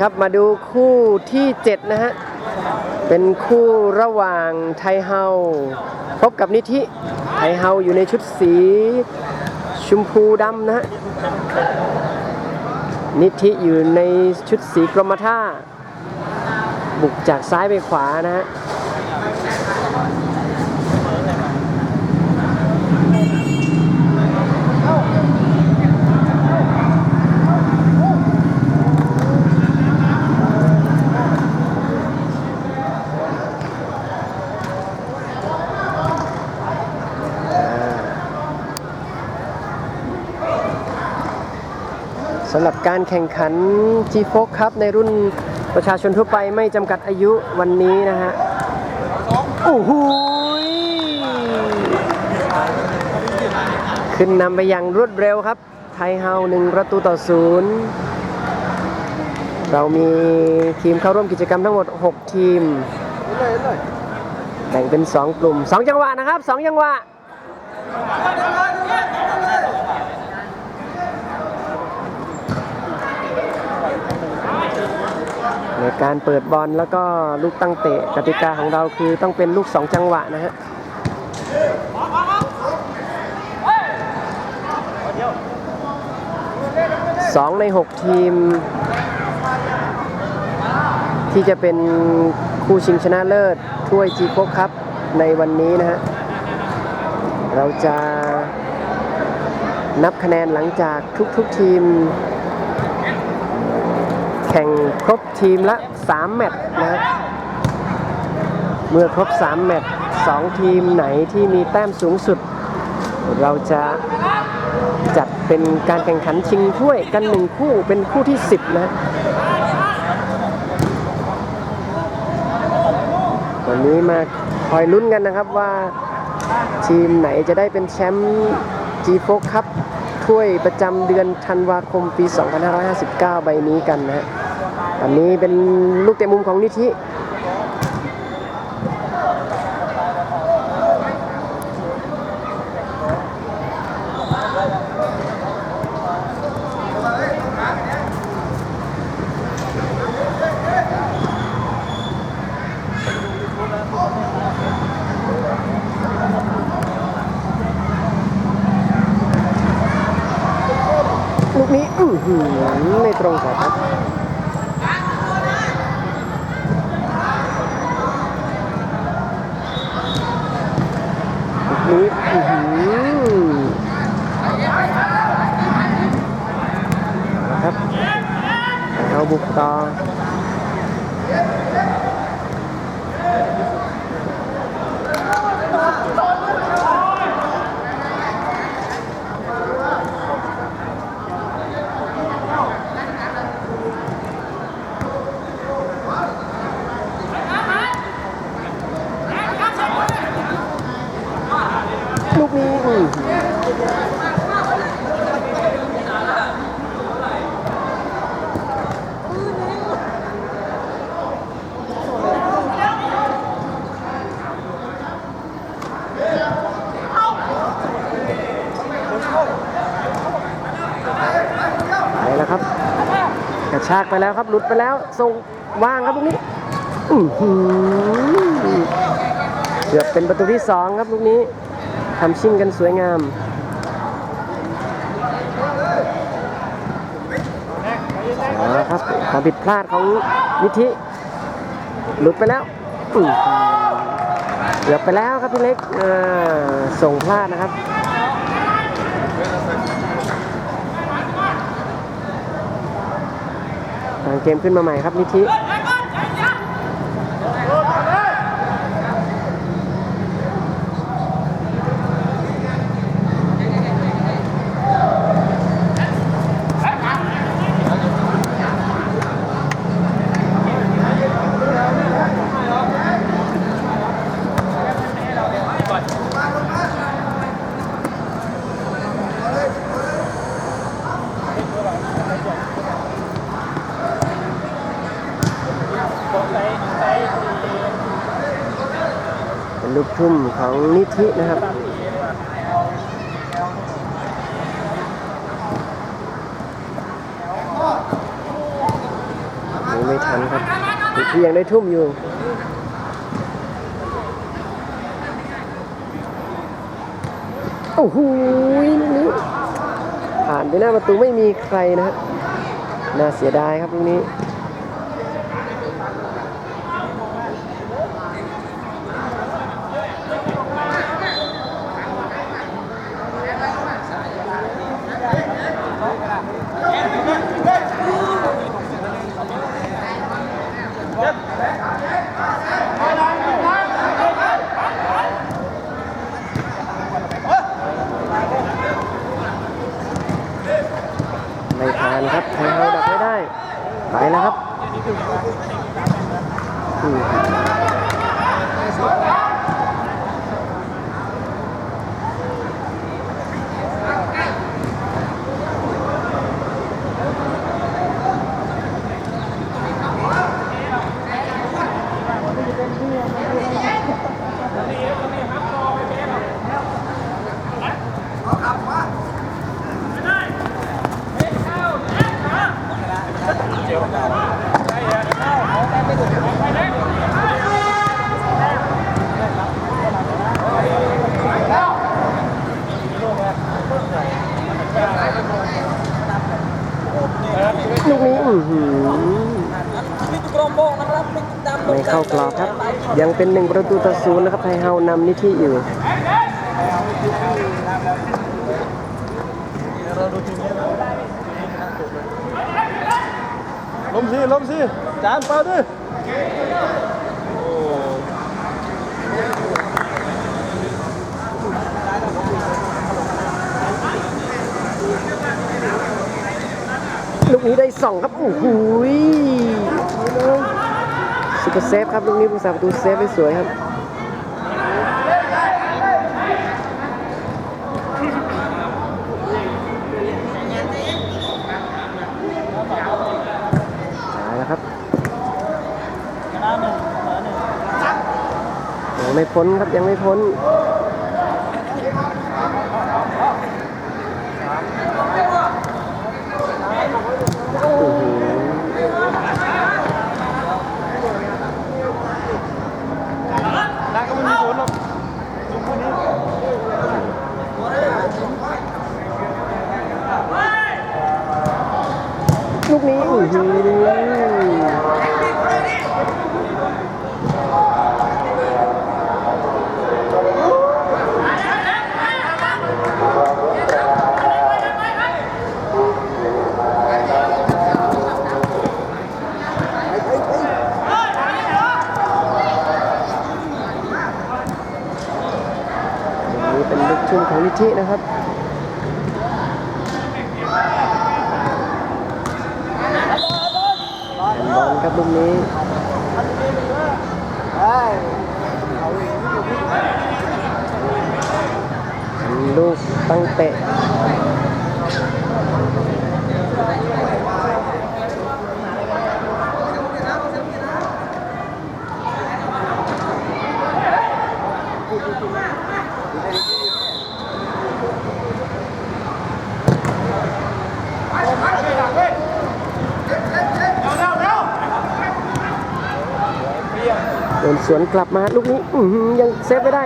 ครับมาดูคู่ที่ 7 นะฮะ เป็นคู่ระหว่างไทเฮา พบกับนิธิ ไทเฮาอยู่ในชุดสีชมพูดำนะฮะ นิธิอยู่ในชุดสีกรมท่า บุกจากซ้ายไปขวานะฮะำหรับการแข่งขัน G f o ครับในรุ่นประชาชนทั่วไปไม่จำกัดอายุวันนี้นะฮะโอ้โหขึ้นนำไปอย่างรวดเร็วครับ ไทยเฮาหนึ่งประตูต่อศูนย์เรามีทีมเข้าร่วมกิจกรรมทั้งหมด 6 ทีม แบ่งเป็น 2 กลุ่ม 2 จังหวะนะครับ 2 จังหวะ การเปิดบอลแล้วก็ลูกตั้งเตะกติกาของเราคือต้องเป็นลูก 2 จังหวะนะฮะสองใน 6 ทีม ที่จะเป็นคู่ชิงชนะเลิศถ้วยจีโฟครับในวันนี้นะฮะ เราจะนับคะแนนหลังจากทุกๆทีม แข่งครบทีมละ 3 แมตช์นะเมื่อครบ 3 แมตช์2ทีมไหนที่มีแต้มสูงสุด เราจะจัดเป็นการแข่งขันชิงถ้วยกันหนึ่งคู่เป็นคู่ที่ 10นะฮะวันนี้มาคอยลุ้นกันนะครับว่าทีมไหนจะได้เป็นแชมป์ G4 ครับถ้วยประจำเดือนธันวาคมปี 2559 ใบนี้กันนะฮะ อันนี้เป็นลูกเตะมุมของนิธิ ลูกนี้อื้อหือไม่ตรงสายครับ ลุกอือหือครับเอาบุกต่อลูกนี้อื้อหือไปแล้วครับ กระชากไปแล้วครับหลุดไปแล้วส่งว่างครับลูกนี้เกือบเป็นประตูที่สองครับลูกนี้ทำชิ่งกันสวยงามเอาละครับความผิดพลาดของนิธิหลุดไปแล้วเกือบไปแล้วครับพี่เล็กส่งพลาดนะครับ ทางเก มขึ้นมาใหม่ครับนิธิ ทุ่มของนิธินะครับวทันครับอีกที่ยังได้ทุ่มอยู่โอ้โหลูกนี้ผ่านไปหน้าประตูไม่มีใครนะฮะน่าเสียดายครับลูกนี้ ไม่ผ่านครับไทยเฮาดักไม่ได้ ไปแล้วครับ เข้ากรอบครับ ยังเป็นหนึ่งประตูต่อศูนย์นะครับไทยเฮานำนิธิอยู่ล้มสิล้มสิจานเปิดดิลูกนี้ได้สองครับโอ้โห ตูเซฟครับลูกนี้ผู้สาประตูเซฟได้สวยครับเอาละครับยังไม่พ้นครับยังไม่พ้น โอ้โห ได้ก็ไม่มีผลหรอกยุคนี้ ลูกนี้อื้อหือลูกนี้ เป็นลูกทุ่งของนิธินะครับ แอนบอ ลูกนี้ลูกตั้งเตะ โดน สวนกลับมาลูกนี้ยังเซฟไม่ได้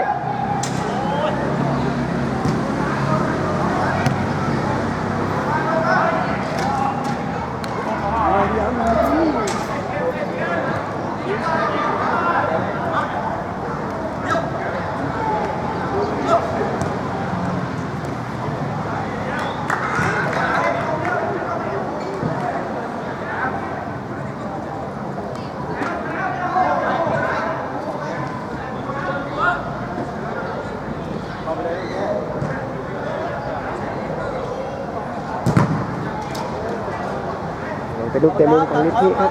เป็นลูกเตะมุมของนิธิครับ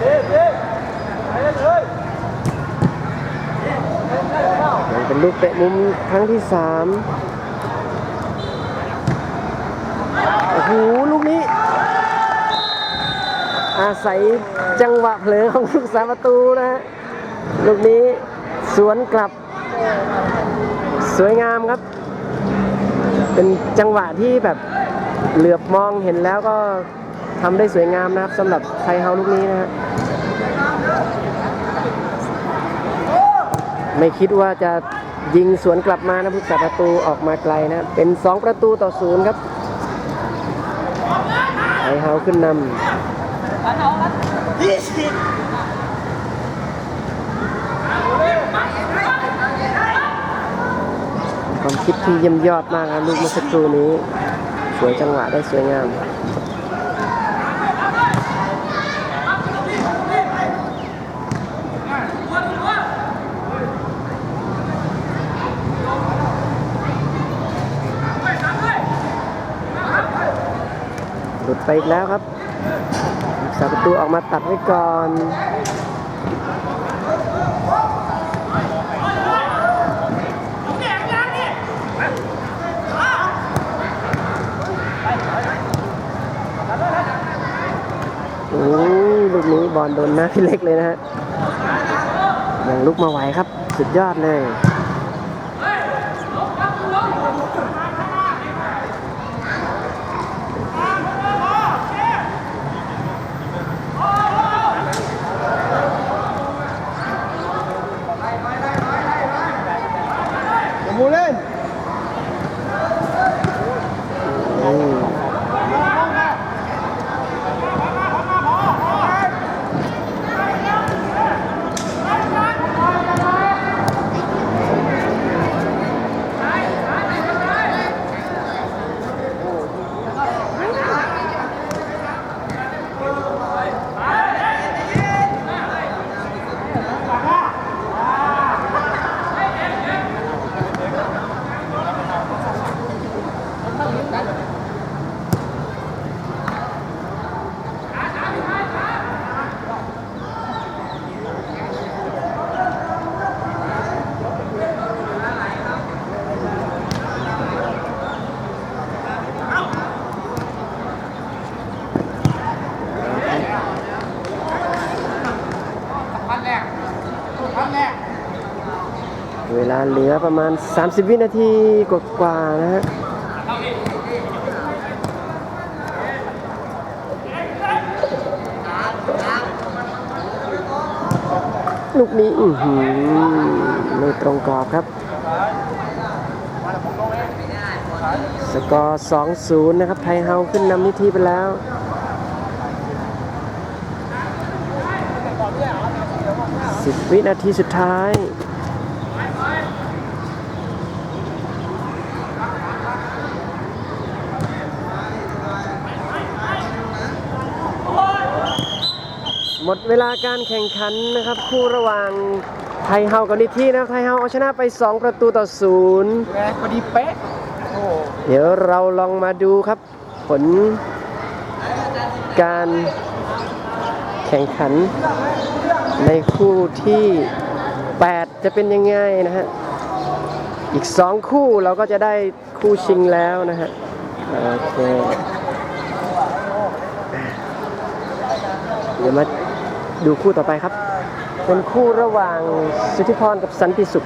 เปเลยยังเป็นลูกเตะมุมครั้งที่สามโอ้โหลูกนี้ อาศัยจังหวะเผลอของลูกสาประตูนะฮะลูกนี้สวนกลับ สวยงามครับ เป็นจังหวะที่แบบ เหลือบมองเห็นแล้วก็ทำได้สวยงามนะครับสำหรับไทยเฮาลูกนี้นะฮะไม่คิดว่าจะยิงสวนกลับมานะผู้สัประตูออกมาไกลนะ เป็น 2 ประตูต่อศูนย์ครับไทยเฮาขึ้นนำความคิดที่เยี่ยมยอดมากครับลูกเมื่อสักครู่นี้ สวยจังหวะได้สวยงามหลุดไปอีกแล้วครับรักษาประตูออกมาตัดไว้ก่อน ลูกนี้บอลโดนหน้าพี่เล็กเลยนะฮะยังลุกมาไหวครับ สุดยอดเลย เวลาเหลือประมาณ 30 วินาทีกว่าๆนะฮะลูกนี้อือหือไม่ตรงกรอบครับ สกอร์ 2-0 นะครับ ไทยเฮาขึ้นนำนิทีไปแล้ว10วินาทีสุดท้าย หมดเวลาการแข่งขันนะครับ คู่ระหว่างไทยเฮากับนิทีนะครับ ไทยเฮาเอาชนะไป 2 ประตูต่อศูนย์แรงพอดีเป๊ะโอ้เดี๋ยวเราลองมาดูครับ ผลการแข่งขันในคู่ที่ 8 จะเป็นยังไงนะฮะ อีก 2 คู่เราก็จะได้คู่ชิงแล้วนะฮะ โอเค เดี๋ยวมา ดูคู่ต่อไปครับ เป็นคู่ระหว่างสุธิพรกับสันติสุข